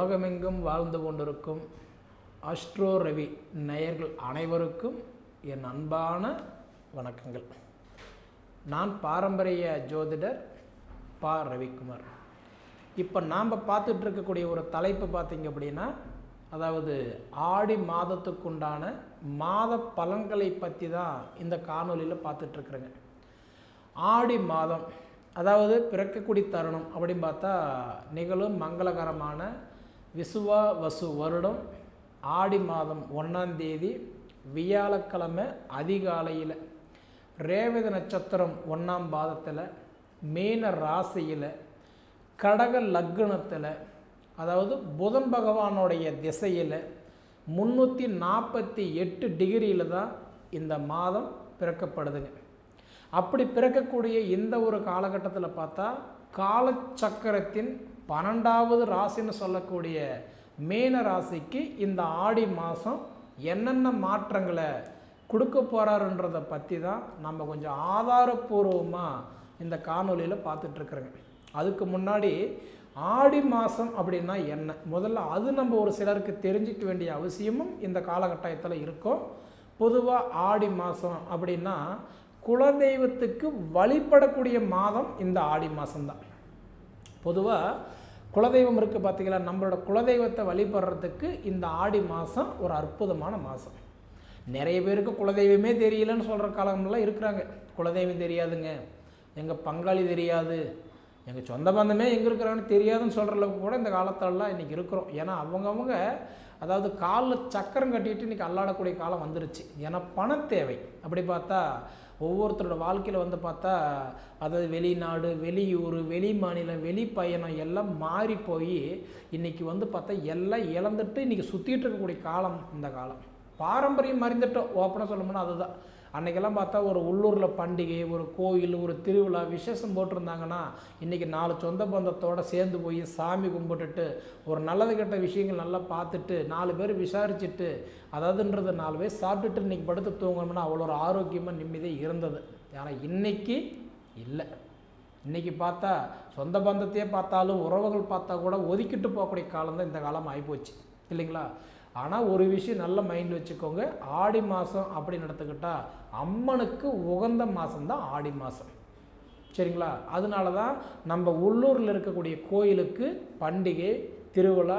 உலகமெங்கும் வாழ்ந்து கொண்டிருக்கும் அஸ்ட்ரோ ரவி நேயர்கள் அனைவருக்கும் என் அன்பான வணக்கங்கள். நான் பாரம்பரிய ஜோதிடர் பா. ரவிக்குமார். இப்போ நாம் பார்த்துட்டு இருக்கக்கூடிய ஒரு தலைப்பு பார்த்திங்க அப்படின்னா அதாவது ஆடி மாதத்துக்குண்டான மாத பலன்களை பற்றி தான் இந்த காணொலியில் பார்த்துட்ருக்குறேங்க ஆடி மாதம் அதாவது பிறக்கக்கூடிய தருணம் அப்படின்னு பார்த்தா நிகழும் மங்களகரமான விசுவா வசு வருடம் ஆடி மாதம் ஒன்றாம் தேதி வியாழக்கிழமை அதிகாலையில் ரேவத நட்சத்திரம் ஒன்றாம் பாதத்தில் மீன ராசியில் கடக லக்னத்தில் அதாவது புதன் பகவானுடைய திசையில் முந்நூற்றி நாற்பத்தி எட்டு டிகிரியில் தான் இந்த மாதம் பிறக்கப்படுதுங்க. அப்படி பிறக்கக்கூடிய இந்த ஒரு காலகட்டத்தில் பார்த்தா காலச்சக்கரத்தின் பன்னெண்டாவது ராசின்னு சொல்லக்கூடிய மேன ராசிக்கு இந்த ஆடி மாதம் என்னென்ன மாற்றங்களை கொடுக்க போகிறாருன்றதை பற்றி தான் நம்ம கொஞ்சம் ஆதாரபூர்வமாக இந்த காணொலியில் பார்த்துட்ருக்குறோங்க அதுக்கு முன்னாடி ஆடி மாதம் அப்படின்னா என்ன? முதல்ல அது நம்ம ஒரு சிலருக்கு தெரிஞ்சிக்க வேண்டிய அவசியமும் இந்த காலகட்டத்தில் இருக்கும். பொதுவாக ஆடி மாதம் அப்படின்னா குலதெய்வத்துக்கு வழிபடக்கூடிய மாதம் இந்த ஆடி மாதம்தான் பொதுவாக குலதெய்வம் இருக்குது பார்த்தீங்களா நம்மளோட குலதெய்வத்தை வழிபடுறதுக்கு இந்த ஆடி மாதம் ஒரு அற்புதமான மாதம் நிறைய பேருக்கு குலதெய்வமே தெரியலன்னு சொல்கிற காலம்லாம் இருக்கிறாங்க. குலதெய்வம் தெரியாதுங்க. எங்கள் பங்காளி தெரியாது. எங்கள் சொந்த பந்தமே எங்கே இருக்கிறாங்கன்னு தெரியாதுன்னு சொல்கிற அளவுக்கு கூட இந்த காலத்திலலாம் இன்றைக்கி இருக்கிறோம். ஏன்னா அவங்கவுங்க அதாவது காலில் சக்கரம் கட்டிட்டு இன்றைக்கி அல்லாடக்கூடிய காலம் வந்துருச்சு. ஏன்னா பண தேவை. அப்படி பார்த்தா ஒவ்வொருத்தரோட வாழ்க்கையில் வந்து பார்த்தா அதாவது வெளிநாடு வெளியூர் வெளி மாநிலம் வெளி பயணம் எல்லாம் மாறி போய் இன்றைக்கி வந்து பார்த்தா எல்லாம் இழந்துட்டு இன்றைக்கி சுற்றிட்டு இருக்கக்கூடிய காலம் இந்த காலம். பாரம்பரியம் மறைந்துட்டோம் ஓப்பனாக சொல்லணும்னா அதுதான். அன்றைக்கெல்லாம் பார்த்தா ஒரு உள்ளூரில் பண்டிகை ஒரு கோயில் ஒரு திருவிழா விசேஷம் போட்டிருந்தாங்கன்னா இன்றைக்கி நாலு சொந்த பந்தத்தோடு சேர்ந்து போய் சாமி கும்பிட்டுட்டு ஒரு நல்லது கெட்ட விஷயங்கள் நல்லா பார்த்துட்டு நாலு பேர் விசாரிச்சுட்டு அதாவதுன்றது நாலு பேர் சாப்பிட்டுட்டு இன்றைக்கி படுத்து தூங்கணும்னா அவ்வளோ ஒரு ஆரோக்கியமாக நிம்மதியாக இருந்தது. ஆனால் இன்றைக்கி இல்லை. இன்றைக்கி பார்த்தா சொந்த பந்தத்தையே பார்த்தாலும் உறவுகள் பார்த்தா கூட ஒதுக்கிட்டு போகக்கூடிய காலம் தான் இந்த காலம் ஆகிப்போச்சு இல்லைங்களா? ஆனால் ஒரு விஷயம் நல்ல மைண்ட் வச்சுக்கோங்க. ஆடி மாதம் அப்படின்னு எடுத்துக்கிட்டால் அம்மனுக்கு உகந்த மாதம்தான் ஆடி மாதம் சரிங்களா? அதனால தான் நம்ம உள்ளூரில் இருக்கக்கூடிய கோயிலுக்கு பண்டிகை திருவிழா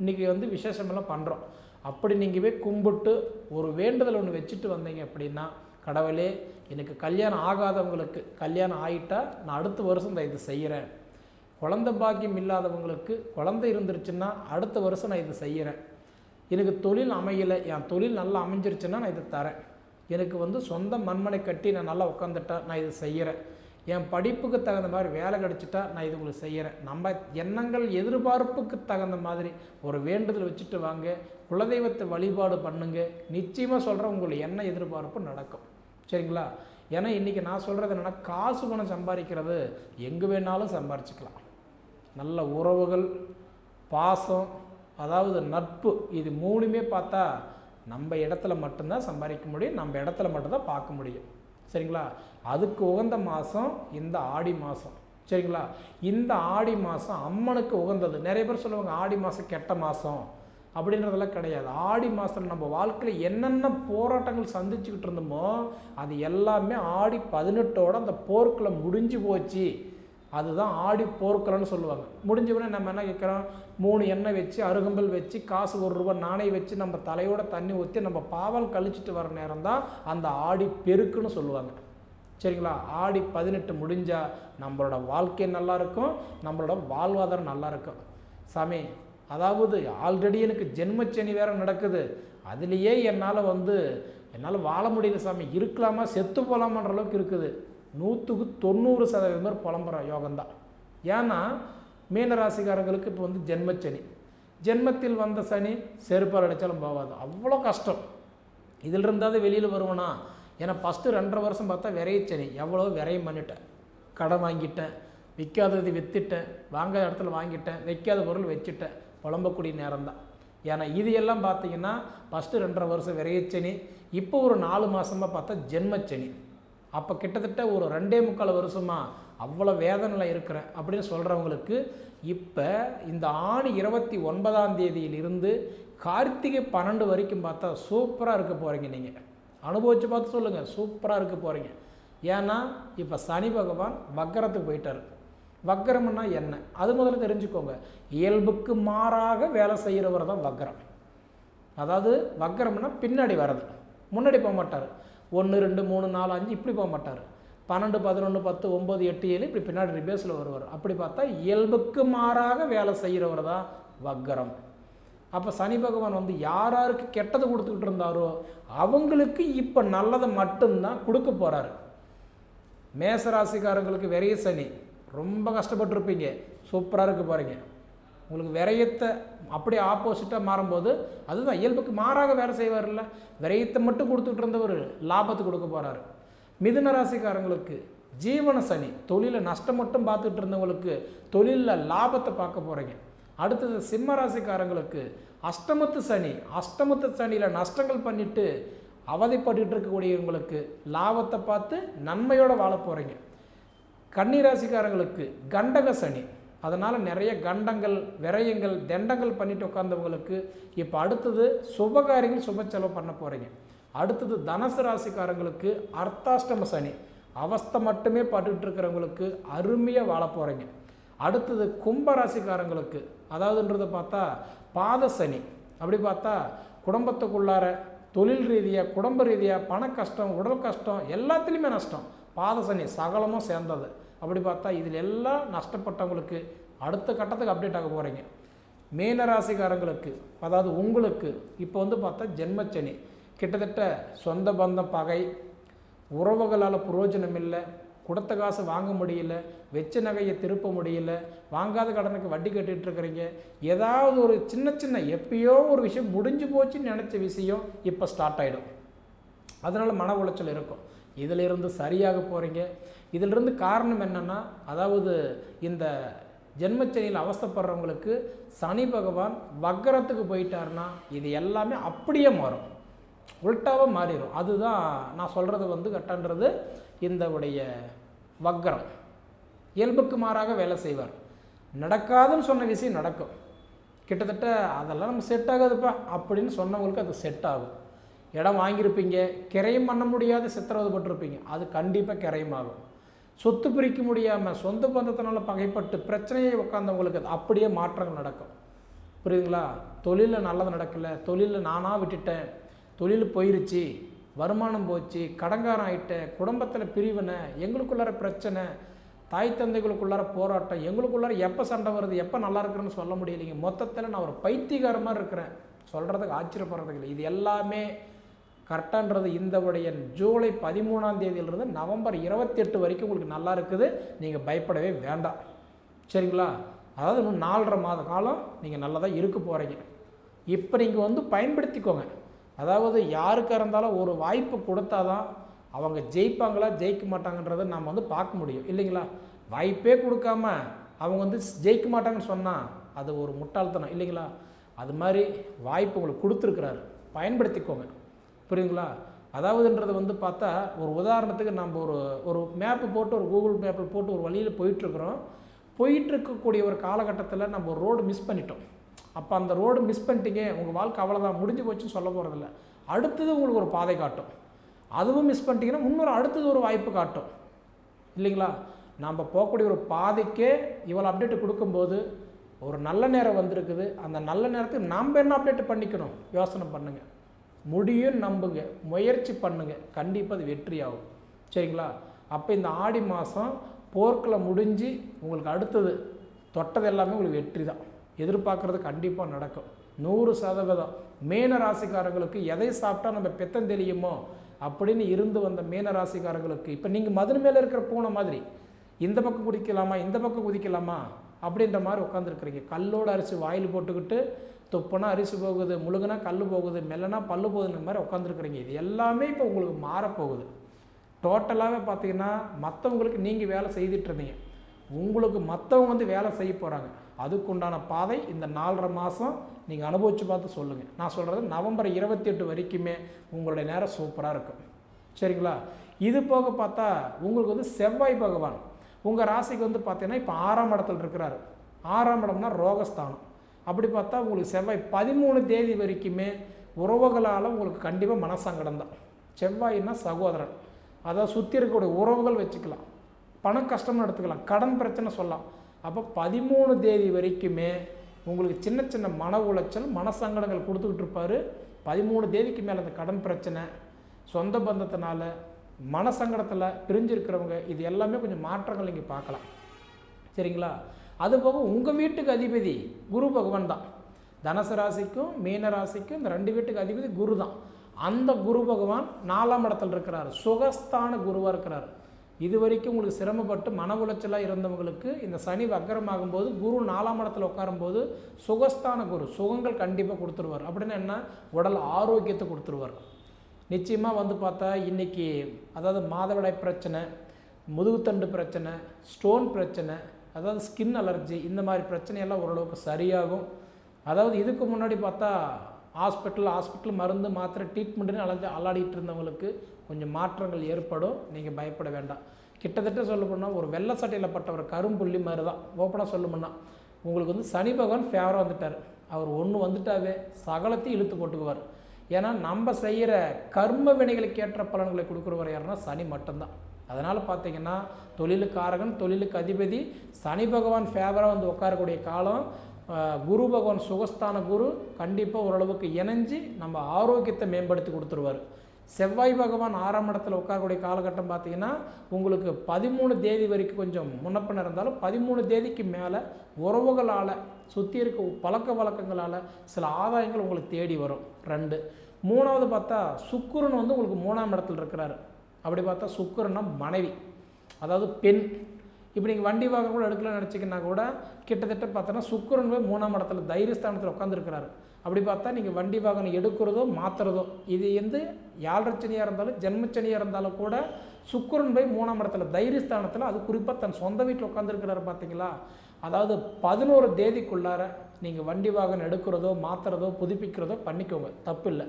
இன்றைக்கி வந்து விசேஷமெல்லாம் பண்ணுறோம் அப்படி நீங்கள் போய் கும்பிட்டு ஒரு வேண்டுதல் ஒன்று வச்சுட்டு வந்தீங்க அப்படின்னா கடவுளே எனக்கு கல்யாணம் ஆகாதவங்களுக்கு கல்யாணம் ஆகிட்டா நான் அடுத்த வருஷம் நான் இது செய்கிறேன் குழந்த பாக்கியம் இல்லாதவங்களுக்கு குழந்தை இருந்துருச்சுன்னா அடுத்த வருஷம் நான் இது செய்கிறேன் எனக்கு தொழில் அமையலை என் தொழில் நல்லா அமைஞ்சிருச்சுன்னா நான் இதை தரேன். எனக்கு வந்து சொந்த மண்மனை கட்டி நான் நல்லா உட்காந்துட்டா நான் இது செய்கிறேன் என் படிப்புக்கு தகுந்த மாதிரி வேலை கிடச்சிட்டா நான் இது உங்களுக்கு செய்கிறேன் நம்ம எண்ணங்கள் எதிர்பார்ப்புக்கு தகுந்த மாதிரி ஒரு வேண்டுதல் வச்சுட்டு வாங்க குலதெய்வத்தை வழிபாடு பண்ணுங்க. நிச்சயமாக சொல்கிறேன் உங்களுக்கு என்ன எதிர்பார்ப்பு நடக்கும். சரிங்களா? ஏன்னா இன்றைக்கி நான் சொல்கிறது என்னென்னா காசு பணம் சம்பாதிக்கிறது எங்கே வேணாலும் சம்பாரிச்சிக்கலாம். நல்ல உறவுகள் பாசம் அதாவது நட்பு இது மூணுமே பார்த்தா நம்ம இடத்துல மட்டும்தான் சம்பாதிக்க முடியும் நம்ம இடத்துல மட்டும்தான் பார்க்க முடியும். சரிங்களா? அதுக்கு உகந்த மாதம் இந்த ஆடி மாதம் சரிங்களா? இந்த ஆடி மாதம் அம்மனுக்கு உகந்தது. நிறைய பேர் சொல்லுவாங்க ஆடி மாதம் கெட்ட மாதம் அப்படின்றதெல்லாம் கிடையாது. ஆடி மாதத்தில் நம்ம வாழ்க்கையில் என்னென்ன போராட்டங்கள் சந்திச்சுக்கிட்டு இருந்தோமோ அது எல்லாமே ஆடி பதினெட்டோட அந்த போர்க்களை முடிஞ்சு போச்சு. அதுதான் ஆடி போர்க்கலன்னு சொல்லுவாங்க. முடிஞ்சவொடனே நம்ம என்ன கேட்குறோம்? மூணு எண்ணெய் வச்சு அருகம்பல் வச்சு காசு ஒரு ரூபா நாணை வச்சு நம்ம தலையோட தண்ணி ஊற்றி நம்ம பாவல் கழிச்சிட்டு வர நேரம் தான் அந்த ஆடி பெருக்குன்னு சொல்லுவாங்க. சரிங்களா? ஆடி பதினெட்டு முடிஞ்சால் நம்மளோட வாழ்க்கை நல்லா இருக்கும் நம்மளோட வாழ்வாதாரம் நல்லா இருக்கும். சாமி அதாவது ஆல்ரெடி எனக்கு ஜென்மச்சனி வேறு நடக்குது. அதுலேயே என்னால் வந்து என்னால் வாழ முடியல சாமி. இருக்கலாமா? செத்து போகலாமான்ற அளவுக்கு இருக்குது. நூற்றுக்கு தொண்ணூறு சதவீதம் பேர் புலம்புற யோகம்தான். ஏன்னா மீனராசிக்காரங்களுக்கு இப்போ வந்து ஜென்மச்சனி. ஜென்மத்தில் வந்த சனி செருப்பால் அடித்தாலும் போகாது. அவ்வளோ கஷ்டம். இதில் இருந்தாவது வெளியில் வருவனா? ஏன்னா ஃபஸ்ட்டு ரெண்டரை வருஷம் பார்த்தா விரையச்சனி எவ்வளோ விரையும் பண்ணிட்டேன். கடன் வாங்கிட்டேன். விற்காதது விற்றுட்டேன் வாங்காத இடத்துல வாங்கிட்டேன். வைக்காத பொருள் வச்சுட்டேன். புலம்பக்கூடிய நேரம் தான் ஏன்னா இது எல்லாம் பார்த்தீங்கன்னா ஃபஸ்ட்டு ரெண்டரை வருஷம் விரையச்சனி இப்போ ஒரு நாலு மாதமாக பார்த்தா ஜென்மச்சனி. அப்போ கிட்டத்தட்ட ஒரு ரெண்டே முக்கால் வருஷமாக அவ்வளோ வேதனையில் இருக்கிறேன் அப்படின்னு சொல்கிறவங்களுக்கு இப்போ இந்த ஆணி இருபத்தி ஒன்பதாம் தேதியிலிருந்து கார்த்திகை பன்னெண்டு வரைக்கும் பார்த்தா சூப்பராக இருக்க போகிறீங்க நீங்கள் அனுபவித்து பார்த்து சொல்லுங்கள் சூப்பராக இருக்க போகிறீங்க ஏன்னா இப்போ சனி பகவான் வக்கரத்துக்கு போயிட்டார். வக்கரம்னா என்ன? அது முதல்ல தெரிஞ்சுக்கோங்க. இயல்புக்கு மாறாக வேலை செய்கிறவர் தான் வக்கரம். அதாவது வக்கரம்னா பின்னாடி வர்றது. முன்னாடி போக மாட்டார். ஒன்று ரெண்டு மூணு நாலு அஞ்சு இப்படி போக மாட்டார். பன்னெண்டு பதினொன்று பத்து ஒம்பது எட்டு ஏழு இப்படி பின்னாடி ரிபேஸில் வருவார். அப்படி பார்த்தா இயல்புக்கு மாறாக வேலை செய்கிறவர் தான் வக்கரம். அப்போ சனி பகவான் வந்து யார் யாருக்கு கெட்டது கொடுத்துக்கிட்டு இருந்தாரோ அவங்களுக்கு இப்போ நல்லதை மட்டும்தான் கொடுக்க போகிறாரு மேசராசிக்காரங்களுக்கு விரைய சனி. ரொம்ப கஷ்டப்பட்டிருப்பீங்க. சூப்பராக இருக்க போகிறீங்க உங்களுக்கு விரயத்தை அப்படியே ஆப்போசிட்டாக மாறும்போது அதுதான் இயல்புக்கு மாறாக வேலை செய்வார்ல. விரயத்தை மட்டும் கொடுத்துட்டு இருந்தவர் லாபத்தை கொடுக்க போகிறாரு மிதுன ராசிக்காரங்களுக்கு ஜீவன சனி தொழிலில் நஷ்டம் மட்டும் பார்த்துட்டு இருந்தவங்களுக்கு தொழிலில் லாபத்தை பார்க்க போகிறீங்க அடுத்தது சிம்ம ராசிக்காரங்களுக்கு அஷ்டமத்து சனி அஷ்டமத்து சனியில் நஷ்டங்கள் பண்ணிட்டு அவதிப்பட்டு இருக்கக்கூடியவங்களுக்கு லாபத்தை பார்த்து நன்மையோடு வாழ போகிறீங்க கன்னிராசிக்காரங்களுக்கு கண்டக சனி அதனால் நிறைய கண்டங்கள் விரயங்கள் தண்டங்கள் பண்ணிட்டு உட்காந்தவங்களுக்கு இப்போ அடுத்தது சுபகாரியங்கள் சுப செலவு பண்ண போகிறீங்க அடுத்தது தனுசு ராசிக்காரங்களுக்கு அர்த்தாஷ்டம சனி. அவஸ்தை மட்டுமே பட்டுட்டு இருக்கிறவங்களுக்கு அருமையாக வாழ போகிறீங்க அடுத்தது கும்ப ராசிக்காரங்களுக்கு அதாவதுன்றதை பார்த்தா பாத சனி. அப்படி பார்த்தா குடும்பத்துக்குள்ளார தொழில் ரீதியாக குடும்ப ரீதியாக பண கஷ்டம் உடல் கஷ்டம் எல்லாத்துலேயுமே நஷ்டம். பாத சனி சகலமும் சேர்ந்தது. அப்படி பார்த்தா இதில் எல்லாம் நஷ்டப்பட்டவங்களுக்கு அடுத்த கட்டத்துக்கு அப்டேட் ஆக போகிறீங்க மீனராசிக்காரங்களுக்கு அதாவது உங்களுக்கு இப்போ வந்து பார்த்தா ஜென்மச்சனி. கிட்டத்தட்ட சொந்த பந்தம் பகை உறவுகளால் புரோஜனம் இல்லை கொடுத்த காசு வாங்க முடியல வெச்ச நகையை திருப்ப முடியல வாங்காத கடனுக்கு வட்டி கட்டிகிட்டு இருக்கிறீங்க. ஏதாவது ஒரு சின்ன சின்ன எப்பயோ ஒரு விஷயம் முடிஞ்சு போச்சுன்னு நினச்ச விஷயம் இப்போ ஸ்டார்ட் ஆகிடும் அதனால் மன உளைச்சல் இருக்கும். இதிலிருந்து சரியாக போகிறீங்க இதிலிருந்து காரணம் என்னென்னா அதாவது இந்த ஜென்மச்சனியில் அவஸ்தைப்படுறவங்களுக்கு சனி பகவான் வக்கரத்துக்கு போயிட்டாருன்னா இது எல்லாமே அப்படியே மாறும். உல்ட்டாவாக மாறிடும் அதுதான் நான் சொல்கிறது வந்து கட்டன்றது இந்த உடைய வக்கரம். இயல்புக்கு மாறாக வேலை செய்வார். நடக்காதுன்னு சொன்ன விஷயம் நடக்கும். கிட்டத்தட்ட அதெல்லாம் நம்ம செட் ஆகாதுப்பா. அப்படின்னு சொன்னவங்களுக்கு அது செட் ஆகும். இடம் வாங்கியிருப்பீங்க கிரையும் பண்ண முடியாத சித்திரவதைப்பட்டிருப்பீங்க. அது கண்டிப்பாக கிரையமாகும். ஆகும் சொத்து பிரிக்க முடியாமல் சொந்த பந்தத்தினால பகைப்பட்டு பிரச்சனையை உட்காந்தவங்களுக்கு அது அப்படியே மாற்றங்கள் நடக்கும். புரியுதுங்களா? தொழிலில் நல்லது நடக்கலை தொழிலில் நானாக விட்டுட்டேன் தொழில் போயிருச்சு வருமானம் போச்சு கடங்காரம் ஆயிட்டேன் குடும்பத்தில் பிரிவினை எங்களுக்குள்ளார பிரச்சனை தாய் தந்தைகளுக்குள்ளார போராட்டம் எங்களுக்குள்ளார எப்போ சண்டை வருது எப்போ நல்லா இருக்கிறேன்னு சொல்ல முடியலைங்க. மொத்தத்தில் நான் ஒரு பைத்தியகாரமாக இருக்கிறேன். சொல்கிறதுக்கு ஆச்சரியப்படுறதுக்கு இல்லை. இது எல்லாமே கரெக்டான்றது இந்த உடைய ஜூலை பதிமூணாம் தேதியிலிருந்து நவம்பர் இருபத்தி எட்டு வரைக்கும் உங்களுக்கு நல்லா இருக்குது. நீங்கள் பயப்படவே வேண்டாம். சரிங்களா? அதாவது இன்னும் நாலரை மாத காலம் நீங்கள் நல்லதாக இருக்க போகிறீங்க இப்போ நீங்கள் வந்து பயன்படுத்திக்கோங்க. அதாவது யாருக்காக இருந்தாலும் ஒரு வாய்ப்பு கொடுத்தா தான் அவங்க ஜெயிப்பாங்களா ஜெயிக்க மாட்டாங்கன்றதை நம்ம வந்து பார்க்க முடியும். இல்லைங்களா? வாய்ப்பே கொடுக்காம அவங்க வந்து ஜெயிக்க மாட்டாங்கன்னு சொன்னால் அது ஒரு முட்டாள்தனம். இல்லைங்களா? அது மாதிரி வாய்ப்பு உங்களுக்கு கொடுத்துருக்குறாரு. பயன்படுத்திக்கோங்க. புரியுதுங்களா அதாவதுன்றது வந்து பார்த்தா ஒரு உதாரணத்துக்கு நம்ம ஒரு ஒரு மேப்பு போட்டு ஒரு கூகுள் மேப்பில் போட்டு ஒரு வழியில் போயிட்டுருக்குறோம். போயிட்டுருக்கக்கூடிய ஒரு காலகட்டத்தில் நம்ம ஒரு ரோடு மிஸ் பண்ணிட்டோம். அப்போ அந்த ரோடு மிஸ் பண்ணிட்டீங்க. உங்கள் வாழ்க்கை அவ்வளோதான் முடிஞ்சு போச்சுன்னு சொல்ல போகிறதில்ல அடுத்தது உங்களுக்கு ஒரு பாதை காட்டும். அதுவும் மிஸ் பண்ணிட்டீங்கன்னா இன்னொரு அடுத்தது ஒரு வாய்ப்பு காட்டும். இல்லைங்களா? நம்ம போகக்கூடிய ஒரு பாதைக்கே இவ்வளோ அப்டேட் கொடுக்கும்போது ஒரு நல்ல நேரம் வந்திருக்குது. அந்த நல்ல நேரத்துக்கு நாம் என்ன அப்டேட் பண்ணிக்கணும்? யோசனை பண்ணுங்கள் முடியும் நம்புங்க. முயற்சி பண்ணுங்க. கண்டிப்பாக அது வெற்றி ஆகும் சரிங்களா? அப்போ இந்த ஆடி மாதம் போர்க்கில் முடிஞ்சு உங்களுக்கு அடுத்தது தொட்டது எல்லாமே உங்களுக்கு வெற்றி தான் எதிர்பார்க்குறது கண்டிப்பாக நடக்கும். நூறு சதவீதம். மீன ராசிக்காரங்களுக்கு எதை சாப்பிட்டா நம்ம பெத்தம் தெரியுமோ அப்படின்னு இருந்து வந்த மீன ராசிக்காரங்களுக்கு இப்போ நீங்கள் மதுரை மேலே இருக்கிற பூனை மாதிரி இந்த பக்கம் குதிக்கலாமா இந்த பக்கம் குதிக்கலாமா அப்படின்ற மாதிரி உட்காந்துருக்குறீங்க கல்லோடு அரிசி வாயில் போட்டுக்கிட்டு துப்புனா அரிசி போகுது முழுகுனா கல் போகுது மெல்லனா பல்லு போகுதுன்ற மாதிரி உட்காந்துருக்குறீங்க இது எல்லாமே இப்போ உங்களுக்கு மாறப்போகுது. டோட்டலாகவே பார்த்தீங்கன்னா மற்றவங்களுக்கு நீங்கள் வேலை செய்துட்ருந்தீங்க உங்களுக்கு மற்றவங்க வந்து வேலை செய்ய போகிறாங்க அதுக்குண்டான பாதை இந்த நாலரை மாதம் நீங்கள் அனுபவித்து பார்த்து சொல்லுங்கள் நான் சொல்கிறது நவம்பர் இருபத்தி எட்டு வரைக்குமே உங்களுடைய நேரம் சூப்பராக இருக்கும். சரிங்களா? இது போக பார்த்தா உங்களுக்கு வந்து செவ்வாய் பகவான். உங்கள் ராசிக்கு வந்து பார்த்தீங்கன்னா இப்போ ஆறாம் இடத்துல இருக்கிறாரு. ஆறாம் இடம்னா ரோகஸ்தானம். அப்படி பார்த்தா உங்களுக்கு செவ்வாய் பதிமூணு தேதி வரைக்குமே உறவுகளால் உங்களுக்கு கண்டிப்பாக மனசங்கடம் தான். செவ்வாயின்னா சகோதரன். அதாவது சுற்றி இருக்கக்கூடிய உறவுகள் வச்சுக்கலாம். பண கஷ்டம்னு எடுத்துக்கலாம். கடன் பிரச்சனை சொல்லலாம். அப்போ பதிமூணு தேதி வரைக்குமே உங்களுக்கு சின்ன சின்ன மன உளைச்சல் மனசங்கடங்கள் கொடுத்துக்கிட்டு இருப்பார். பதிமூணு தேதிக்கு மேலே அந்த கடன் பிரச்சனை சொந்த பந்தத்தினால மனசங்கடத்தில் பிரிஞ்சிருக்கிறவங்க இது எல்லாமே கொஞ்சம் மாற்றங்கள் நீங்கள் பார்க்கலாம். சரிங்களா? அதுபோக உங்கள் வீட்டுக்கு அதிபதி குரு பகவான் தான். தனுசு ராசிக்கும் மீன ராசிக்கும் இந்த ரெண்டு வீட்டுக்கு அதிபதி குரு தான். அந்த குரு பகவான் நாலாம் இடத்துல இருக்கிறார். சுகஸ்தான குருவாக இருக்கிறார். இது வரைக்கும் உங்களுக்கு சிரமப்பட்டு மன உளைச்சலாக இருந்தவங்களுக்கு இந்த சனி வக்கரமாகும் போது குரு நாலாம் இடத்துல உட்காரும்போது சுகஸ்தான குரு சுகங்கள் கண்டிப்பாக கொடுத்துருவார். அப்படின்னு என்ன? உடல் ஆரோக்கியத்தை கொடுத்துருவார். நிச்சயமாக வந்து பார்த்தா இன்றைக்கி அதாவது மாதவிடாய் பிரச்சனை முதுகுத்தண்டு பிரச்சனை ஸ்டோன் பிரச்சனை அதாவது ஸ்கின் அலர்ஜி இந்த மாதிரி பிரச்சனையெல்லாம் ஓரளவுக்கு சரியாகும். அதாவது இதுக்கு முன்னாடி பார்த்தா ஹாஸ்பிட்டல் ஹாஸ்பிட்டல் மருந்து மாத்திரை ட்ரீட்மெண்ட்டுன்னு அலைஞ்சு அல்லாடிட்டு இருந்தவங்களுக்கு கொஞ்சம் மாற்றங்கள் ஏற்படும். நீங்கள் பயப்பட வேண்டாம். கிட்டத்தட்ட சொல்ல போனால் ஒரு வெள்ளை சட்டையில் பட்ட ஒரு கரும்புள்ளி மாதிரி தான் ஓப்பனாக சொல்லணும்னா உங்களுக்கு வந்து சனி பகவான் ஃபேவராக வந்துட்டார். அவர் ஒன்று வந்துட்டாவே சகலத்தையும் இழுத்து போட்டுக்குவார். ஏன்னா நம்ம செய்கிற கர்ம வினைகளுக்கு ஏற்ற பலன்களை கொடுக்குறவர் யாருன்னா சனி மட்டும்தான். அதனால் பார்த்தீங்கன்னா தொழிலுக்காரகன் தொழிலுக்கு அதிபதி சனி பகவான் ஃபேவராக வந்து உட்காரக்கூடிய காலம் குரு பகவான் சுகஸ்தான குரு கண்டிப்பாக ஓரளவுக்கு இணைஞ்சு நம்ம ஆரோக்கியத்தை மேம்படுத்தி கொடுத்துருவார். செவ்வாய் பகவான் ஆறாம் இடத்துல உட்காரக்கூடிய காலகட்டம் பார்த்தீங்கன்னா உங்களுக்கு பதிமூணு தேதி வரைக்கும் கொஞ்சம் முன்னப்பின இருந்தாலும் பதிமூணு தேதிக்கு மேலே உறவுகளால் சுற்றி இருக்க பழக்க வழக்கங்களால் சில ஆதாயங்கள் உங்களுக்கு தேடி வரும். ரெண்டு. மூணாவது பார்த்தா சுக்குருன்னு வந்து உங்களுக்கு மூணாம் இடத்துல இருக்கிறாரு. அப்படி பார்த்தா சுக்கிரன்னா மனைவி. அதாவது பெண். இப்போ நீங்கள் வண்டி வாகனம் கூட எடுக்கலன்னு நினச்சிங்கன்னா கூட கிட்டத்தட்ட பார்த்தோன்னா சுக்கரன் போய் மூணாம் இடத்துல தைரியஸ்தானத்தில் உட்காந்துருக்கிறாரு அப்படி பார்த்தா நீங்கள் வண்டி வாகனம் எடுக்கிறதோ மாற்றுறதோ இது வந்து யாழ்ரச்சனியாக இருந்தாலும் ஜென்மச்சனியாக இருந்தாலும் கூட சுக்கரன் போய் மூணாம் இடத்துல தைரியஸ்தானத்தில் அது குறிப்பாக தன் சொந்த வீட்டில் உட்காந்துருக்கிறாரு பார்த்தீங்களா அதாவது பதினோரு தேதிக்குள்ளார நீங்கள் வண்டி வாகனம் எடுக்கிறதோ மாற்றுறதோ புதுப்பிக்கிறதோ பண்ணிக்கோங்க. தப்பு இல்லை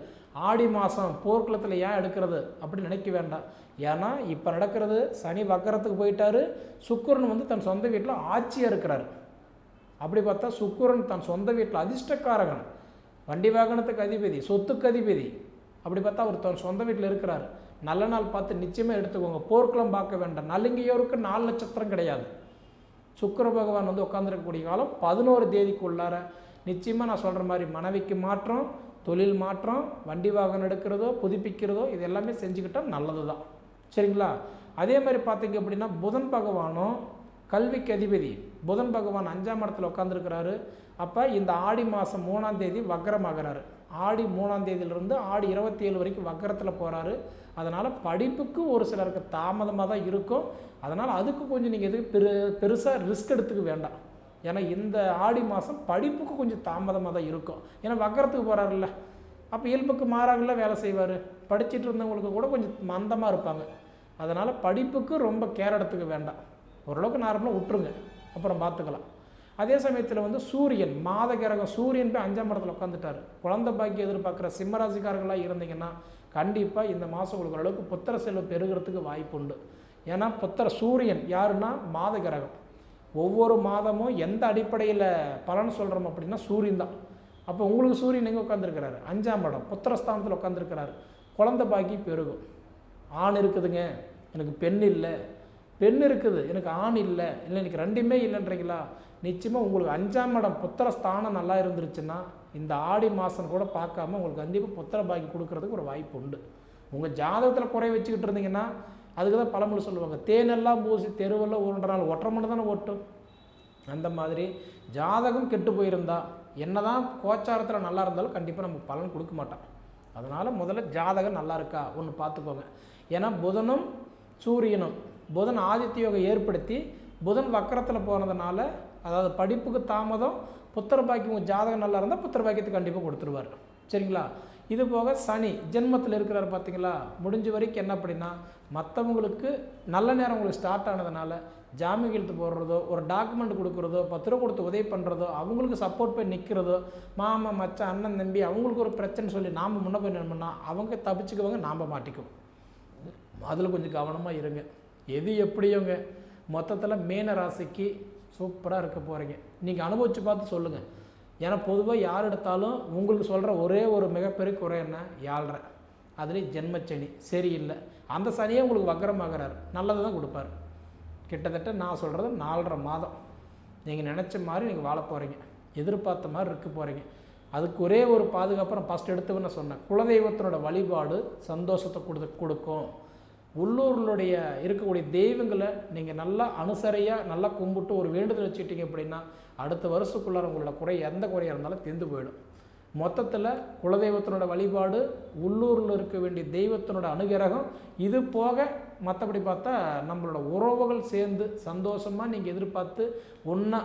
ஆடி மாதம் போர்க்குளத்தில் ஏன் எடுக்கிறது அப்படின்னு நினைக்க வேண்டாம். ஏன்னா இப்போ நடக்கிறது சனி வக்கரத்துக்கு போயிட்டாரு. சுக்கிரன் வந்து தன் சொந்த வீட்டில் ஆட்சியாக இருக்கிறார். அப்படி பார்த்தா சுக்கிரன் தன் சொந்த வீட்டில் அதிர்ஷ்டக்காரகன். வண்டி வாகனத்துக்கு அதிபதி சொத்துக்கு அதிபதி. அப்படி பார்த்தா அவர் தன் சொந்த வீட்டில் இருக்கிறார். நல்ல நாள் பார்த்து நிச்சயமாக எடுத்துக்கோங்க. போர்க்குளம் பார்க்க வேண்டாம். நலுங்கியோருக்கு நாலு நட்சத்திரம் கிடையாது. சுக்கர பகவான் வந்து உட்காந்துருக்கக்கூடிய காலம் பதினோரு தேதிக்குள்ளார. நிச்சயமாக நான் சொல்கிற மாதிரி மனைவிக்கு மாற்றம் தொழில் மாற்றம் வண்டி வாகனம் எடுக்கிறதோ புதுப்பிக்கிறதோ இது எல்லாமே செஞ்சுக்கிட்டால் நல்லது தான் சரிங்களா? அதே மாதிரி பார்த்தீங்க அப்படின்னா புதன் பகவானும் கல்விக்கு அதிபதி. புதன் பகவான் அஞ்சாம் இடத்துல உட்காந்துருக்கிறாரு அப்போ இந்த ஆடி மாதம் மூணாம் தேதி வக்கரமாகிறாரு. ஆடி மூணாம் தேதியிலிருந்து ஆடி இருபத்தி ஏழு வரைக்கும் வக்கரத்தில் போகிறாரு அதனால் படிப்புக்கு ஒரு சிலருக்கு தாமதமாக தான் இருக்கும். அதனால் அதுக்கு கொஞ்சம் நீங்கள் எதுவும் பெரு பெருசாக ரிஸ்க் எடுத்துக்க வேண்டாம். ஏன்னா இந்த ஆடி மாதம் படிப்புக்கு கொஞ்சம் தாமதமாக தான் இருக்கும். ஏன்னா வக்கரத்துக்கு போகிறாருல்ல அப்போ இயல்புக்கு மாறாகல வேலை செய்வார். படிச்சிட்டு இருந்தவங்களுக்கு கூட கொஞ்சம் மந்தமாக இருப்பாங்க. அதனால் படிப்புக்கு ரொம்ப கேர் எடுத்துக்க வேண்டாம். ஓரளவுக்கு நார்மலாக விட்டுருங்க அப்புறம் பார்த்துக்கலாம் அதே சமயத்தில் வந்து சூரியன் மாத கிரகம் சூரியன் போய் அஞ்சாம் இடத்துல உட்காந்துட்டார் குழந்தை பாக்கியம் எதிர்பார்க்குற சிம்மராசிக்காரர்களாக இருந்தீங்கன்னா கண்டிப்பாக இந்த மாதம் உங்களுக்கு ஓரளவுக்கு புத்திர செல்வம் பெருகிறதுக்கு வாய்ப்பு உண்டு. ஏன்னா புத்திர சூரியன் யாருன்னா மாத கிரகம். ஒவ்வொரு மாதமும் எந்த அடிப்படையில் பலன் சொல்கிறோம் அப்படின்னா சூரியன் தான். அப்போ உங்களுக்கு சூரியன் எங்கே உட்காந்துருக்கிறாரு அஞ்சாம் இடம் புத்திரஸ்தானத்தில் உட்காந்துருக்கிறாரு குழந்தை பாக்கி பெருகும். ஆண் இருக்குதுங்க எனக்கு பெண் இல்லை. பெண் இருக்குது எனக்கு ஆண் இல்லை. இல்லை எனக்கு ரெண்டுமே இல்லைன்றீங்களா? நிச்சயமாக உங்களுக்கு அஞ்சாம் இடம் புத்திர ஸ்தானம் நல்லா இருந்துருச்சுன்னா இந்த ஆடி மாதம் கூட பார்க்காம உங்களுக்கு கண்டிப்பாக புத்திர பாக்கி கொடுக்கறதுக்கு ஒரு வாய்ப்பு உண்டு. உங்கள் ஜாதகத்தில் குறை வச்சுக்கிட்டு இருந்தீங்கன்னா அதுக்கு தான் பழமொழி சொல்லுவாங்க தேனெல்லாம் பூசி தெருவெல்லாம் உருண்ட நாள் ஒற்றை மட்டும் தானே ஓட்டும். அந்த மாதிரி ஜாதகம் கெட்டு போயிருந்தா என்னதான் கோச்சாரத்தில் நல்லா இருந்தாலும் கண்டிப்பாக நமக்கு பலன் கொடுக்க மாட்டான் அதனால் முதல்ல ஜாதகம் நல்லா இருக்கா ஒன்று பார்த்துக்கோங்க. ஏன்னா புதனும் சூரியனும் புதன் ஆதித்ய யோகம் ஏற்படுத்தி புதன் வக்கரத்தில் போனதுனால அதாவது படிப்புக்கு தாமதம் புத்திர பாக்கியம் உங்கள் ஜாதகம் நல்லா இருந்தால் புத்திர பாக்கியத்தை கண்டிப்பாக கொடுத்துருவார். சரிங்களா? இது போக சனி ஜென்மத்தில் இருக்கிறார் பார்த்தீங்களா முடிஞ்ச வரைக்கும் என்ன அப்படின்னா மற்றவங்களுக்கு நல்ல நேரம் உங்களுக்கு ஸ்டார்ட் ஆனதுனால ஜாமீன் கையெழுத்து போடுறதோ ஒரு டாக்குமெண்ட் கொடுக்குறதோ பத்து ரூபா கொடுத்து உதவி பண்ணுறதோ அவங்களுக்கு சப்போர்ட் பண்ணி நிற்கிறதோ மாமா மச்சான் அண்ணன் தம்பி அவங்களுக்கு ஒரு பிரச்சனை சொல்லி நாம் முன்ன போய் என்ன அவங்க தப்பிச்சுக்குவாங்க நாம் மாட்டிக்குவோம். அதில் கொஞ்சம் கவனமாக இருங்க. எது எப்படியோங்க? மொத்தத்தில் மீன ராசிக்கு சூப்பராக இருக்க போகிறீங்க நீங்கள் அனுபவித்து பார்த்து சொல்லுங்கள் ஏன்னா பொதுவாக யார் எடுத்தாலும் உங்களுக்கு சொல்கிற ஒரே ஒரு மிகப்பெரிய குறை என்ன? யாழ்ரை அதுலேயும் ஜென்மச்சனி சரியில்லை. அந்த சனியே உங்களுக்கு வக்கரமாகிறார். நல்லது தான் கொடுப்பாரு. கிட்டத்தட்ட நான் சொல்கிறது நாலரை மாதம். நீங்கள் நினச்ச மாதிரி நீங்கள் வாழ போகிறீங்க எதிர்பார்த்த மாதிரி இருக்க போகிறீங்க அதுக்கு ஒரே ஒரு பாதுகாப்பு நான் ஃபஸ்ட் எடுத்து சொன்னேன். குலதெய்வத்தினோட வழிபாடு சந்தோஷத்தை கொடுத்து கொடுக்கும். உள்ளூர்களுடைய இருக்கக்கூடிய தெய்வங்களை நீங்கள் நல்லா அனுசரையாக நல்லா கும்பிட்டு ஒரு வேண்டுதல் வச்சுக்கிட்டீங்க அப்படின்னா அடுத்த வருஷத்துக்குள்ளார உங்களோட குறை எந்த குறையாக இருந்தாலும் தீர்ந்து போயிடும். மொத்தத்தில் குலதெய்வத்தினோட வழிபாடு உள்ளூரில் இருக்க வேண்டிய தெய்வத்தினோட அனுகிரகம் இது போக மற்றபடி பார்த்தா நம்மளோட உறவுகள் சேர்ந்து சந்தோஷமாக நீங்கள் எதிர்பார்த்து ஒன்றா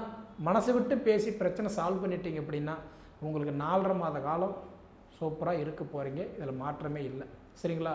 மனசை விட்டு பேசி பிரச்சனை சால்வ் பண்ணிட்டீங்க அப்படின்னா உங்களுக்கு நாலரை மாத காலம் சூப்பராக இருக்க போகிறீங்க இதில் மாற்றமே இல்லை. சரிங்களா?